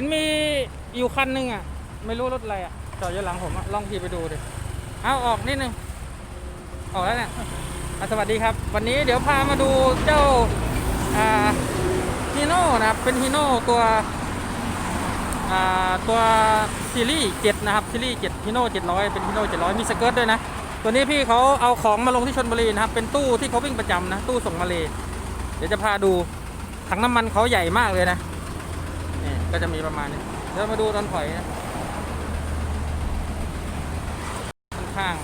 เห็นมีอยู่คันหนึ่งอะ ไม่รู้รถอะไรอะจอดอยู่หลังผมอะลองขี่ไปดูดิเอาออกนิดนึงออกแล้วเนี่ยสวัสดีครับ วันนี้เดี๋ยวพามาดูเจ้าฮีโน่นะครับ เป็นฮีโน่ตัวตัวซีรีส์7นะครับซีรีส์7ฮีโน่700 เป็นฮีโน่700 มีสเกิร์ตด้วยนะ ตัวนี้พี่เขาเอาของมาลงที่ชนบุรีนะครับ เป็นตู้ที่เขาวิ่งประจำนะ ตู้ส่งมาเลยเดี๋ยวจะพาดูถังน้ำมันเขาใหญ่มากเลยนะ ก็จะมีประมาณนี้เดี๋ยวมาดูตอนถอยนะค่อนข้าง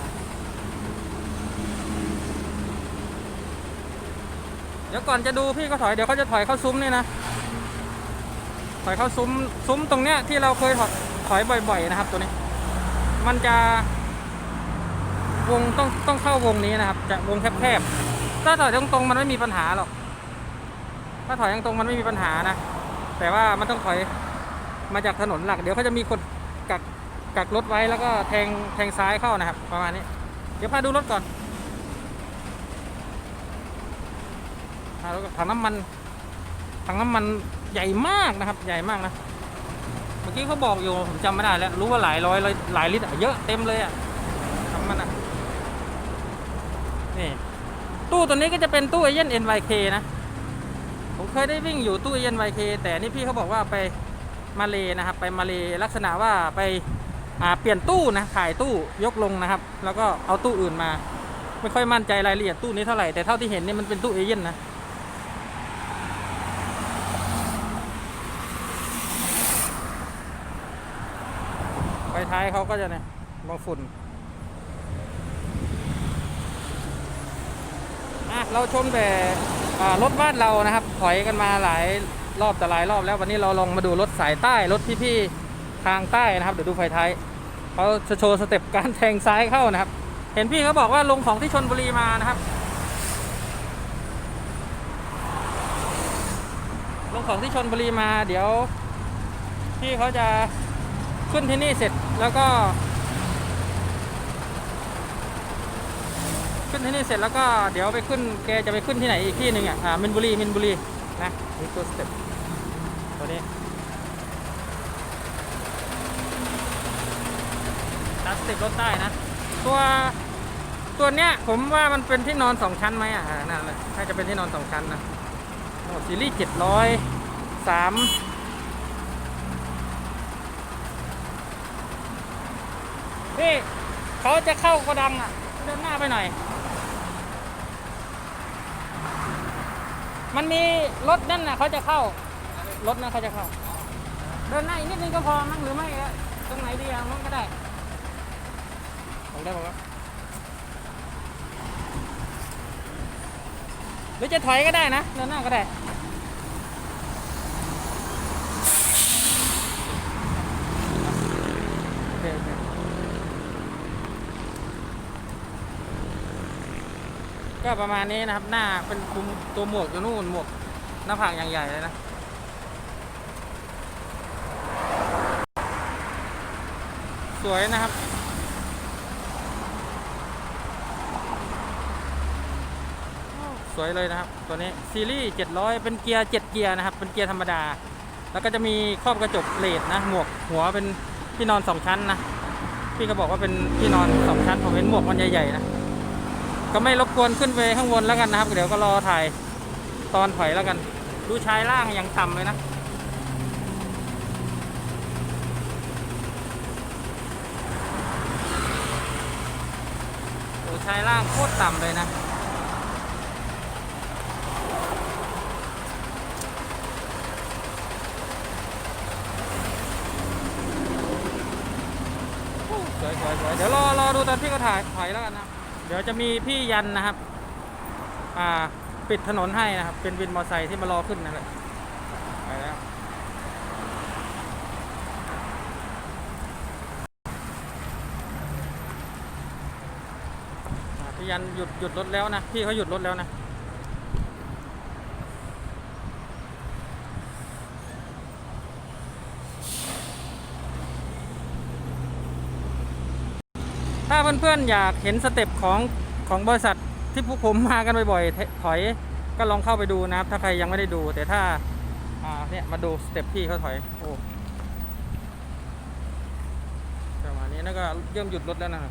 เดี๋ยวก่อนจะดูพี่ก็ถอยเดี๋ยวเขาจะถอยเข้าซุ้มนี่นะถอยเข้าซุ้มซุ้มตรงเนี้ยที่เราเคยถอยถอยบ่อย ๆ นะครับ ตัวนี้ มันจะวงต้องต้องเข้าวงนี้นะครับ จะวงแคบๆถ้าถอยตรงๆมันไม่มีปัญหาหรอกถ้าถอยตรงๆมันไม่มีปัญหานะ แต่ว่ามันต้องถอยมาจากถนนหลัก เดี๋ยวเขาจะมีคนกักกักรถไว้แล้วก็แทงแทงซ้ายเข้านะครับ ประมาณนี้ เดี๋ยวพาดูรถก่อนพาดูถังน้ำมันถังน้ำมันใหญ่มากนะครับ ใหญ่มากนะเมื่อกี้เขาบอกอยู่ผมจำไม่ได้แล้ว รู้ว่าหลายร้อยหลายลิตรเยอะเต็มเลยอะทำมันอะนี่ตู้ตัวนี้ก็จะเป็นตู้เอเย่น NYK นะ ผมเคยได้วิ่งอยู่ตู้เอเย่น YK แต่นี่พี่เขาบอกว่าไปมาเลนะครับ ไปมาเลลักษณะว่าไปอ่าเปลี่ยนตู้นะถ่ายตู้ยกลงนะครับ แล้วก็เอาตู้อื่นมา ไม่ค่อยมั่นใจรายละเอียดตู้นี้เท่าไหร่แต่เท่าที่เห็นนี่มันเป็นตู้เอเย่นนะไฟท้ายเขาก็จะเนี่ยมองฝุ่นอะเราชมแต่ รถบ้านเรานะครับ ถอยกันมาหลายรอบแต่หลายรอบแล้ววันนี้เราลองมาดูรถสายใต้รถพี่ๆทางใต้นะครับเดี๋ยวดูไฟท้ายเขาจะโชว์สเต็ปการแทงซ้ายเข้านะครับ เห็นพี่เขาบอกว่าลงของที่ชนบุรีมานะครับ ลงของที่ชนบุรีมาเดี๋ยว พี่เขาจะขึ้นที่นี่เสร็จแล้วก็ ขึ้นที่นี่เสร็จแล้วก็เดี๋ยวไปขึ้นแกจะไปขึ้นที่ไหนอีกที่หนึ่งอะอ่ามินบุรีมินบุรีนะนี่ตัวสเต็ปตัวนี้ตัดสเต็ปรถใต้นะ ตัวตัวเนี้ยผมว่ามันเป็นที่นอนสองชั้นไหมอะนั่นเลยน่าจะเป็นที่นอนสองชั้นนะโอ้ซีรีส์เจ็ดร้อยสามพี่เขาจะเข้าโกดังอะเดินหน้าไปหน่อย มันมีรถนั่นน่ะเขาจะเข้ารถนั่นเขาจะเข้า เดินหน้าอีกนิดนึงก็พอมั้งหรือไม่ก็ตรงไหนดีอะมันก็ได้ผมได้บอกว่าหรือจะถอยก็ได้นะ เดินหน้าก็ได้ โอเคโอเค ก็ประมาณนี้นะครับ หน้าเป็นคุมตัวหมวกอยู่นู่นหมวกหน้าผากอย่างใหญ่เลยนะสวยนะครับ สวยเลยนะครับ ตัวนี้ซีรีส์700 เป็นเกียร์7เกียร์นะครับ เป็นเกียร์ธรรมดา แล้วก็จะมีครอบกระจกเลดนะ หมวกหัวเป็นที่นอนสองชั้นนะ พี่ก็บอกว่าเป็นที่นอนสองชั้นผมเห็นหมวกมันใหญ่ๆนะ ก็ไม่รบกวนขึ้นไปข้างบนแล้วกันนะครับ เดี๋ยวก็รอถ่ายตอนถอยแล้วกัน ดูชายล่างย่างต่ำเลยนะ โอ้ชายล่างโคตรต่ำเลยนะสวยสวยสวยเดี๋ยวรอรอดูตอนพี่ก็ถ่ายถอยแล้วกันนะ เดี๋ยวจะมีพี่ยันนะครับ อ่า ปิดถนนให้นะครับ เป็นวินมอเตอร์ไซค์ที่มารอขึ้นนั่นแหละไปแล้วพี่ยันหยุดหยุดรถแล้วนะ พี่เขาหยุดรถแล้วนะ ถ้าเพื่อนๆอยากเห็นสเต็ปของของบริษัทที่ผู้ผมมากันบ่อยๆถอยก็ลองเข้าไปดูนะครับ ถ้าใครยังไม่ได้ดู แต่ถ้าเนี่ยมาดูสเต็ปที่เขาถอยโอ้ประมาณนี้แล้วก็เริ่มหยุดรถแล้วนะค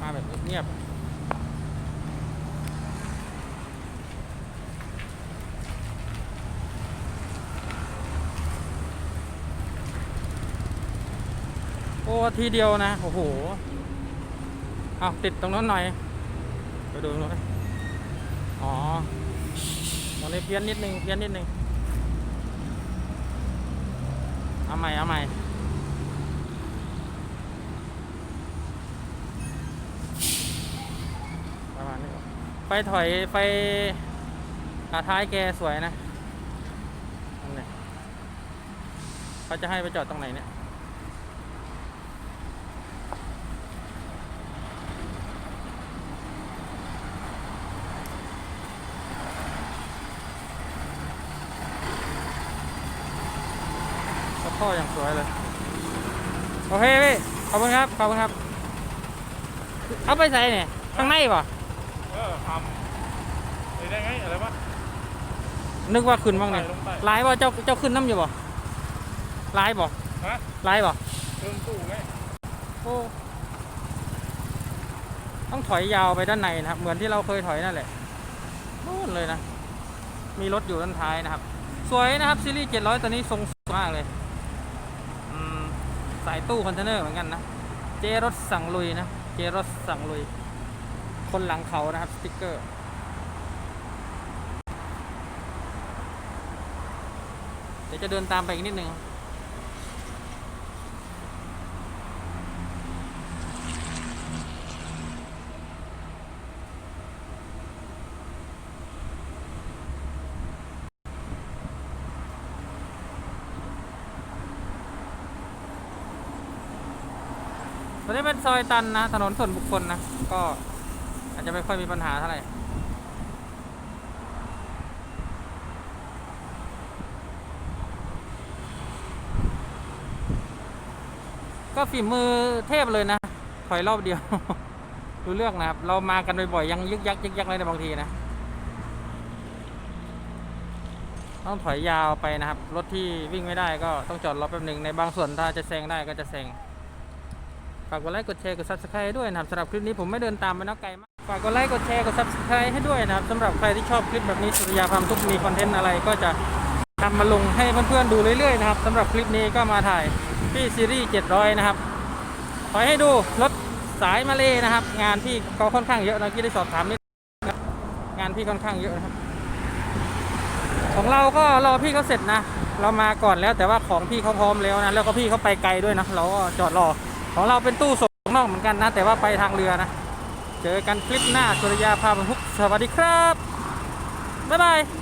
มาแบบเงียบ อ้ทีเดียวนะ โอ้โห เอาติดตรงนั้นหน่อย ไปดูตรงนู้นอ๋อตรงนี้เพี้ยนนิดนึงเพี้ยนนิดนึงเอาใหม่เอาใหม่ประมาณนี้ไฟถอยไฟอาท้ายแกสวยนะนั่นแหละเขาจะให้ไปจอดตรงไหนเนี่ย ก็พ่ออย่างสวยเลย โอเคพี่ ขอบคุณครับ ขอบคุณครับ เอาไปใส่เนี่ยข้างในป่ะเออทำได้ไงอะไรวะ นึกว่าขึ้นบ้างเนี่ยลงไป ลายป่ะเจ้าเจ้าขึ้นน้ำอยู่ป่ะลายป่ะฮะลายป่ะเติมตู้ไงโอ้ต้องถอยยาวไปด้านในนะครับ เหมือนที่เราเคยถอยนั่นแหละนู่นเลยนะ มีรถอยู่ด้านท้ายนะครับ สวยนะครับซีรีส์700ตัวนี้ทรงสวยมากเลยอืม สายตู้คอนเทนเนอร์เหมือนกันนะ เจรถสั่งลุยนะ เจรถสั่งลุย คนหลังเขานะครับสติ๊กเกอร์ เดี๋ยวจะเดินตามไปอีกนิดนึง ตอนนี้เป็นซอยตันนะถนนส่วนบุคคลนะ ก็อาจจะไม่ค่อยมีปัญหาเท่าไหร่ก็ฝีมือเทพเลยนะ ถอยรอบเดียว ดูเรื่องนะครับ เรามากันบ่อยๆยังยึกยักยึกยักเลยในบางทีนะ ต้องถอยยาวไปนะครับ รถที่วิ่งไม่ได้ก็ต้องจอดรอแป๊บหนึ่งในบางส่วนถ้าจะแซงได้ก็จะแซงากกดไลค์กดแชร์กด subscribe ด้วยนะครับสำหรับคลิปนี้ผมไม่เดินตามไปนักไกลมากฝากกดไลค์กดแชร์กด subscribe ให้ด้วยนะครับสำหรับใครที่ชอบคลิปแบบนี้สุริยาความทุกมีคอนเทนต์อะไรก็จะทำมาลงให้เพื่อนๆดูเรื่อยๆนะครับสำหรับคลิปนี้ก็มาถ่ายที่ซีรีส์700 นะครับขอให้ดูรถสายมาเลยนะครับ งานที่เขาค่อนข้างเยอะนะที่ได้สอบถามนิดงานพี่ค่อนข้างเยอะนะครับ ของเราก็รอพี่เขาเสร็จนะ เรามาก่อนแล้วแต่ว่าของพี่เขาพร้อมแล้วนะ แล้วก็พี่เขาไปไกลด้วยนะ เราก็จอดรอ ของเราเป็นตู้ส่งนอกเหมือนกันนะ แต่ว่าไปทางเรือนะ เจอกันคลิปหน้าสุริยาพาบรรทุกสวัสดีครับ บ๊ายบาย